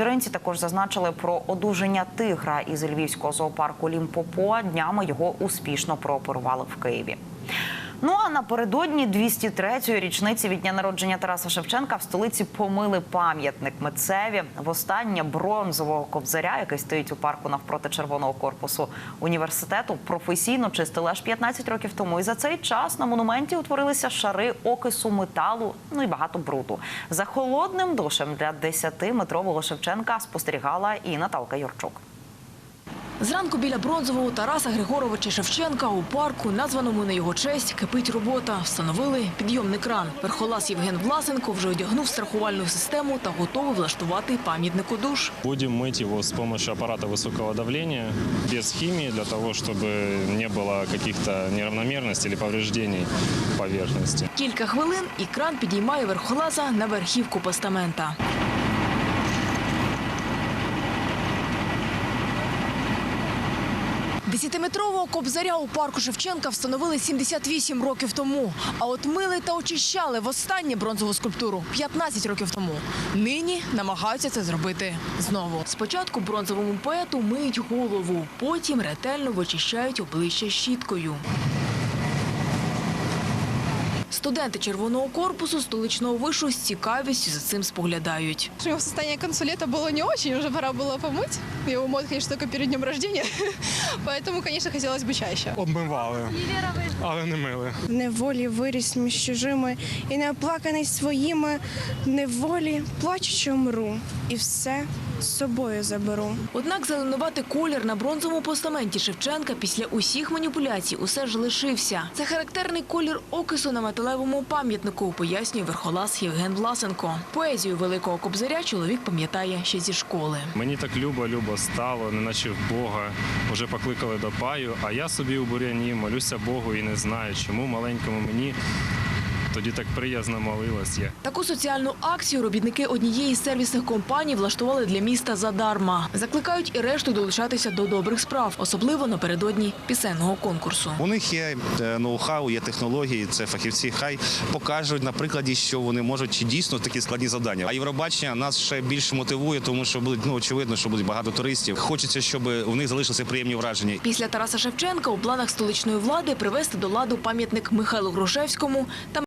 Віринці також зазначили про одужання тигра із львівського зоопарку Лімпопо. Днями його успішно прооперували в Києві. Ну а напередодні 203-ї річниці від дня народження Тараса Шевченка в столиці помили пам'ятник митцеві. Востаннє бронзового кобзаря, який стоїть у парку навпроти червоного корпусу університету, професійно чистили аж 15 років тому. І за цей час на монументі утворилися шари окису металу, ну і багато бруду. За холодним душем для 10-метрового Шевченка спостерігала і Наталка Юрчук. Зранку біля бронзового Тараса Григоровича Шевченка у парку, названому на його честь, кипить робота. Встановили підйомний кран. Верхолаз Євген Власенко вже одягнув страхувальну систему та готовий влаштувати пам'ятнику душ. Будем мыть его с помощью аппарата высокого давления, без химии, для того, чтобы не было каких-то неравномерностей или повреждений поверхности. Кілька хвилин і кран підіймає верхолаза на верхівку постамента. Десятиметрового кобзаря у парку Шевченка встановили 78 років тому. А от мили та очищали востаннє бронзову скульптуру 15 років тому. Нині намагаються це зробити знову. Спочатку бронзовому поету миють голову, потім ретельно вичищають обличчя щіткою. Студенти червоного корпусу столичного вишу з цікавістю за цим споглядають. У него состояние к концу лета было не очень, уже пора было помыть. Его моют, конечно, только перед днем рождения, поэтому, конечно, хотелось бы чаще. обмивали, але не мили. в неволі виріс між чужими, і не оплаканий своїми в неволі, плачучи мру, і все з собою заберу. Однак зеленувати колір на бронзовому постаменті Шевченка після усіх маніпуляцій усе ж лишився. Це характерний колір окису на металевому пам'ятнику, пояснює верхолаз Євген Власенко. Поезію великого кобзаря чоловік пам'ятає ще зі школи. Мені так любо-любо стало, неначе в Бога. Уже покликали до паю, а я собі у буряні молюся Богу і не знаю, чому маленькому мені тоді так приязно молилась я. Таку соціальну акцію робітники однієї з сервісних компаній влаштували для міста задарма. Закликають і решту долучатися до добрих справ, особливо напередодні пісенного конкурсу. У них є е, ноу-хау, є технології, це фахівці. Хай покажуть на прикладі, що вони можуть дійсно такі складні завдання. А Євробачення нас ще більше мотивує, тому що будуть ну очевидно, що будуть багато туристів. Хочеться, щоб у них залишилися приємні враження. Після Тараса Шевченка у планах столичної влади привести до ладу пам'ятник Михайлу Грушевському та